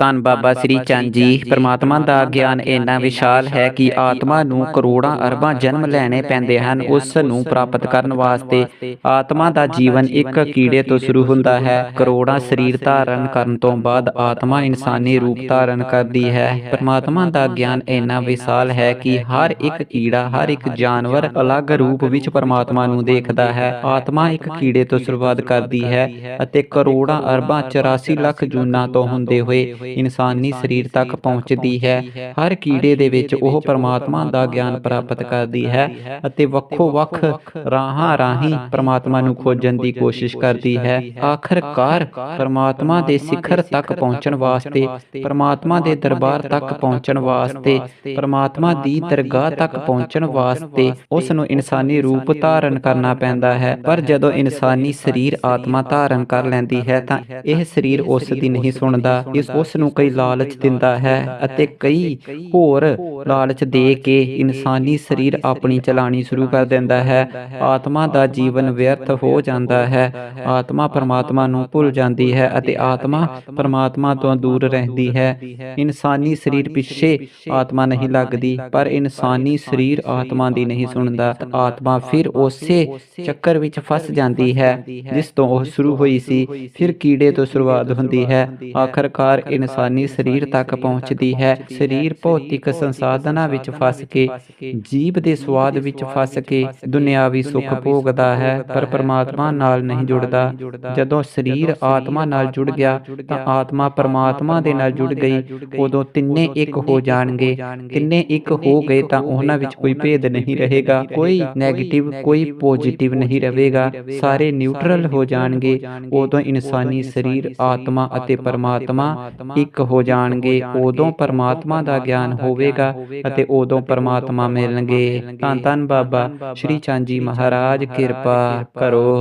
ਧੰਨ ਬਾਬਾ ਸ੍ਰੀ ਚੰਦ ਜੀ ਪ੍ਰਮਾਤਮਾ ਦਾ ਗਿਆਨ ਇੰਨਾ ਵਿਸ਼ਾਲ ਹੈ ਕਿ ਆਤਮਾ ਨੂੰ ਕਰੋੜਾਂ ਅਰਬਾਂ ਜਨਮ ਲੈਣੇ ਪੈਂਦੇ ਹਨ ਉਸ ਨੂੰ ਪ੍ਰਾਪਤ ਕਰਨ ਵਾਸਤੇ ਆਤਮਾ ਦਾ ਜੀਵਨ ਇੱਕ ਕੀੜੇ ਤੋਂ ਸ਼ੁਰੂ ਹੁੰਦਾ ਹੈ ਕਰੋੜਾਂ ਸਰੀਰ ਧਾਰਨ ਕਰਨ ਤੋਂ ਬਾਅਦ ਆਤਮਾ ਇਨਸਾਨੀ ਰੂਪ ਧਾਰਨ ਕਰਦੀ ਹੈ ਪ੍ਰਮਾਤਮਾ ਦਾ ਗਿਆਨ ਇੰਨਾ ਵਿਸ਼ਾਲ ਹੈ ਕਿ ਹਰ ਇੱਕ ਕੀੜਾ ਹਰ ਇੱਕ ਜਾਨਵਰ ਅਲੱਗ ਰੂਪ ਵਿੱਚ ਪ੍ਰਮਾਤਮਾ ਨੂੰ ਦੇਖਦਾ ਹੈ ਆਤਮਾ ਇੱਕ ਕੀੜੇ ਤੋਂ ਸ਼ੁਰੂਆਤ ਕਰਦੀ ਹੈ ਅਤੇ ਕਰੋੜਾਂ ਅਰਬਾਂ 84 ਲੱਖ ਜੂਨਾਂ ਤੋਂ ਹੁੰਦੇ ਹੋਏ ਇਨਸਾਨੀ ਸਰੀਰ ਤੱਕ ਪਹੁੰਚਦੀ ਹੈ। ਹਰ ਕੀੜੇ ਦੇ ਵਿੱਚ ਉਹ ਪਰਮਾਤਮਾ ਦਾ ਗਿਆਨ ਪ੍ਰਾਪਤ ਕਰਦੀ ਹੈ ਅਤੇ ਵੱਖੋ ਵੱਖ ਰਾਹਾਂ ਰਾਹੀਂ ਪਰਮਾਤਮਾ ਨੂੰ ਖੋਜਣ ਦੀ ਕੋਸ਼ਿਸ਼ ਕਰਦੀ ਹੈ। ਆਖਰਕਾਰ ਪਰਮਾਤਮਾ ਦੇ ਸਿਖਰ ਤੱਕ ਪਹੁੰਚਣ ਵਾਸਤੇ ਪਰਮਾਤਮਾ ਦੇ ਦਰਬਾਰ ਤੱਕ ਪਹੁੰਚਣ ਵਾਸਤੇ ਪਰਮਾਤਮਾ ਦੀ ਦਰਗਾਹ ਤੱਕ ਪਹੁੰਚਣ ਵਾਸਤੇ ਉਸ ਨੂੰ ਇਨਸਾਨੀ ਰੂਪ ਧਾਰਨ ਕਰਨਾ ਪੈਂਦਾ ਹੈ। ਪਰ ਜਦੋਂ ਇਨਸਾਨੀ ਸਰੀਰ ਆਤਮਾ ਧਾਰਨ ਕਰ ਲੈਂਦੀ ਹੈ ਤਾਂ ਇਹ ਸਰੀਰ ਉਸ ਦੀ ਨਹੀਂ ਸੁਣਦਾ। ਇਸ ਉਸ ਨੂੰ ਕਈ ਲਾਲਚ ਦਿੰਦਾ ਹੈ ਅਤੇ ਕਈ ਹੋਰ ਲਾਲਚ ਦੇ ਕੇ ਇਨਸਾਨੀ ਸਰੀਰ ਆਪਣੀ ਚਲਾਣੀ ਸ਼ੁਰੂ ਕਰ ਦਿੰਦਾ ਹੈ। ਆਤਮਾ ਦਾ ਜੀਵਨ ਵਿਅਰਥ ਹੋ ਜਾਂਦਾ ਹੈ। ਆਤਮਾ ਪਰਮਾਤਮਾ ਨੂੰ ਭੁੱਲ ਜਾਂਦੀ ਹੈ ਅਤੇ ਆਤਮਾ ਪਰਮਾਤਮਾ ਤੋਂ ਦੂਰ ਰਹਿੰਦੀ ਹੈ। ਇਨਸਾਨੀ ਸਰੀਰ ਪਿੱਛੇ ਆਤਮਾ ਨਹੀਂ ਲੱਗਦੀ, ਪਰ ਇਨਸਾਨੀ ਸਰੀਰ ਆਤਮਾ ਦੀ ਨਹੀਂ ਸੁਣਦਾ। ਆਤਮਾ ਫਿਰ ਉਸੇ ਚੱਕਰ ਵਿੱਚ ਫਸ ਜਾਂਦੀ ਹੈ, ਜਿਸ ਤੋਂ ਉਹ ਸ਼ੁਰੂ ਹੋਈ ਸੀ, ਫਿਰ ਕੀੜੇ ਤੋਂ ਸ਼ੁਰੂਆਤ ਹੁੰਦੀ ਹੈ। ਆਖਰਕਾਰ ਇਨਸਾਨੀ ਸਰੀਰ ਤੱਕ ਪਹੁੰਚਦੀ ਹੈ। ਸਰੀਰ ਭੌਤਿਕ ਸੰਸਾਧਨਾਂ ਵਿੱਚ ਫਸ ਕੇ ਜੀਵ ਦੇ ਸਵਾਦ ਵਿੱਚ ਫਸ ਕੇ ਦੁਨਿਆਵੀ ਸੁੱਖ ਭੋਗਦਾ ਹੈ ਪਰ ਪਰਮਾਤਮਾ ਨਾਲ ਨਹੀਂ ਜੁੜਦਾ। ਜਦੋਂ ਸਰੀਰ ਆਤਮਾ ਨਾਲ ਜੁੜ ਗਿਆ ਤਾਂ ਆਤਮਾ ਪਰਮਾਤਮਾ ਦੇ ਨਾਲ ਜੁੜ ਗਈ। ਉਦੋਂ ਤਿੰਨੇ ਇੱਕ ਹੋ ਜਾਣਗੇ। ਤਿੰਨੇ ਇੱਕ ਹੋ ਗਏ ਤਾਂ ਉਹਨਾਂ ਵਿੱਚ ਕੋਈ ਭੇਦ ਨਹੀਂ ਰਹੇਗਾ। ਕੋਈ 네ਗੇਟਿਵ ਕੋਈ ਪੋਜ਼ਿਟਿਵ ਨਹੀਂ ਰਹੇਗਾ। ਸਾਰੇ ਨਿਊਟਰਲ ਹੋ ਜਾਣਗੇ। ਉਦੋਂ ਇਨਸਾਨੀ ਸਰੀਰ ਆਤਮਾ ਅਤੇ ਪਰਮਾਤਮਾ ਇੱਕ ਹੋ ਜਾਣਗੇ, ਉਦੋਂ ਪਰਮਾਤਮਾ ਦਾ ਗਿਆਨ ਹੋਵੇਗਾ ਅਤੇ ਉਦੋਂ ਪਰਮਾਤਮਾ ਮਿਲਣਗੇ। ਧੰਨ ਧੰਨ ਬਾਬਾ ਸ਼੍ਰੀ ਚੰਦ ਜੀ ਮਹਾਰਾਜ, ਕਿਰਪਾ ਕਰੋ।